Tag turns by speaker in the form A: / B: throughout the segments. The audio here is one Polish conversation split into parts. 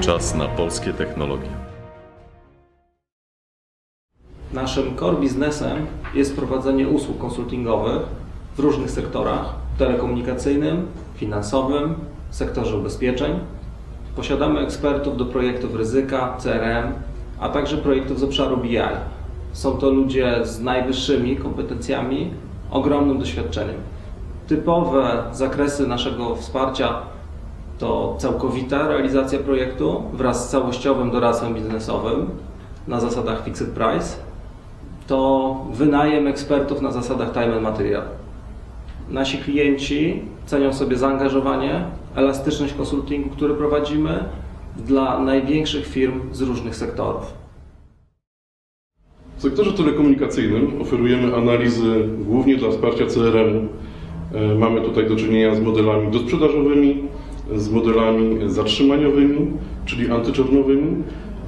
A: Czas na polskie technologie.
B: Naszym core biznesem jest prowadzenie usług konsultingowych w różnych sektorach telekomunikacyjnym, finansowym, sektorze ubezpieczeń. Posiadamy ekspertów do projektów ryzyka, CRM, a także projektów z obszaru BI. Są to ludzie z najwyższymi kompetencjami, ogromnym doświadczeniem. Typowe zakresy naszego wsparcia to całkowita realizacja projektu wraz z całościowym doradztwem biznesowym na zasadach fixed price, to wynajem ekspertów na zasadach time and material. Nasi klienci cenią sobie zaangażowanie, elastyczność konsultingu, który prowadzimy dla największych firm z różnych sektorów.
C: W sektorze telekomunikacyjnym oferujemy analizy głównie dla wsparcia CRM-u. E, Mamy tutaj do czynienia z modelami dosprzedażowymi, z modelami zatrzymaniowymi, czyli antyczernowymi,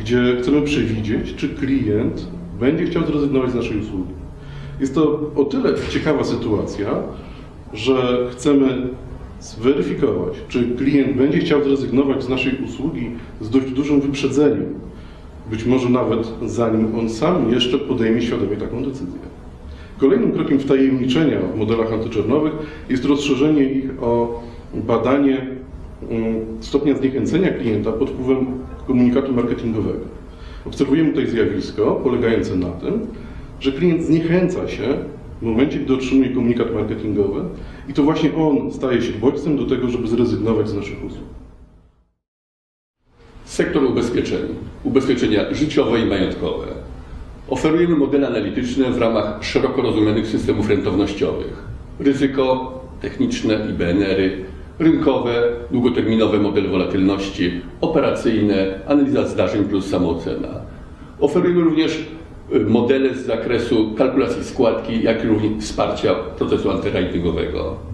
C: gdzie chcemy przewidzieć, czy klient będzie chciał zrezygnować z naszej usługi. Jest to o tyle ciekawa sytuacja, że chcemy zweryfikować, czy klient będzie chciał zrezygnować z naszej usługi z dość dużym wyprzedzeniem. Być może nawet zanim on sam jeszcze podejmie świadomie taką decyzję. Kolejnym krokiem wtajemniczenia w modelach antyczernowych jest rozszerzenie ich o badanie stopnia zniechęcenia klienta pod wpływem komunikatu marketingowego. Obserwujemy tutaj zjawisko polegające na tym, że klient zniechęca się w momencie, gdy otrzymuje komunikat marketingowy i to właśnie on staje się bodźcem do tego, żeby zrezygnować z naszych usług.
D: Sektor ubezpieczeń, ubezpieczenia życiowe i majątkowe. Oferujemy modele analityczne w ramach szeroko rozumianych systemów rentownościowych. Ryzyko, techniczne i BNR-y, rynkowe, długoterminowe modele wolatylności, operacyjne, analiza zdarzeń plus samoocena. Oferujemy również y, modele z zakresu kalkulacji składki, jak również wsparcia procesu antyratingowego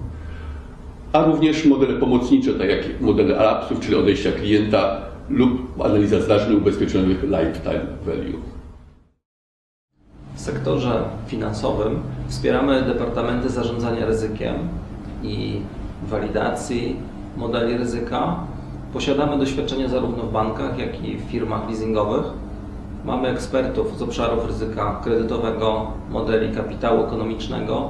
D: a również modele pomocnicze, tak jak modele ALAPS-ów, czyli odejścia klienta lub analiza zdarzeń ubezpieczonych lifetime value.
B: W sektorze finansowym wspieramy departamenty zarządzania ryzykiem i walidacji modeli ryzyka. Posiadamy doświadczenie zarówno w bankach, jak i w firmach leasingowych. Mamy ekspertów z obszarów ryzyka kredytowego, modeli kapitału ekonomicznego,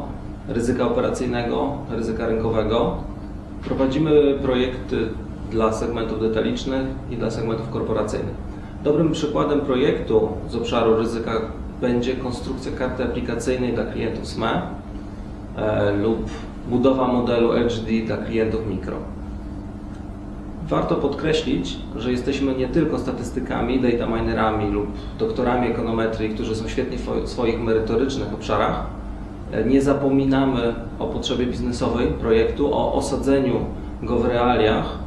B: ryzyka operacyjnego, ryzyka rynkowego. Prowadzimy projekty dla segmentów detalicznych i dla segmentów korporacyjnych. Dobrym przykładem projektu z obszaru ryzyka będzie konstrukcja karty aplikacyjnej dla klientów SME e, lub budowa modelu LGD dla klientów mikro. Warto podkreślić, że jesteśmy nie tylko statystykami, data minerami lub doktorami ekonometrii, którzy są świetni w swoich merytorycznych obszarach. Nie zapominamy o potrzebie biznesowej projektu, o osadzeniu go w realiach,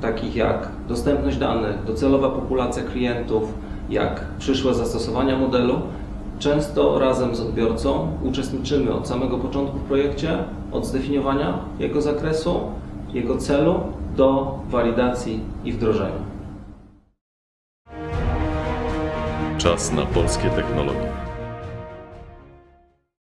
B: takich jak dostępność danych, docelowa populacja klientów, jak przyszłe zastosowania modelu. Często razem z odbiorcą uczestniczymy od samego początku w projekcie, od zdefiniowania jego zakresu, jego celu do walidacji i wdrożenia.
A: Czas na polskie technologie.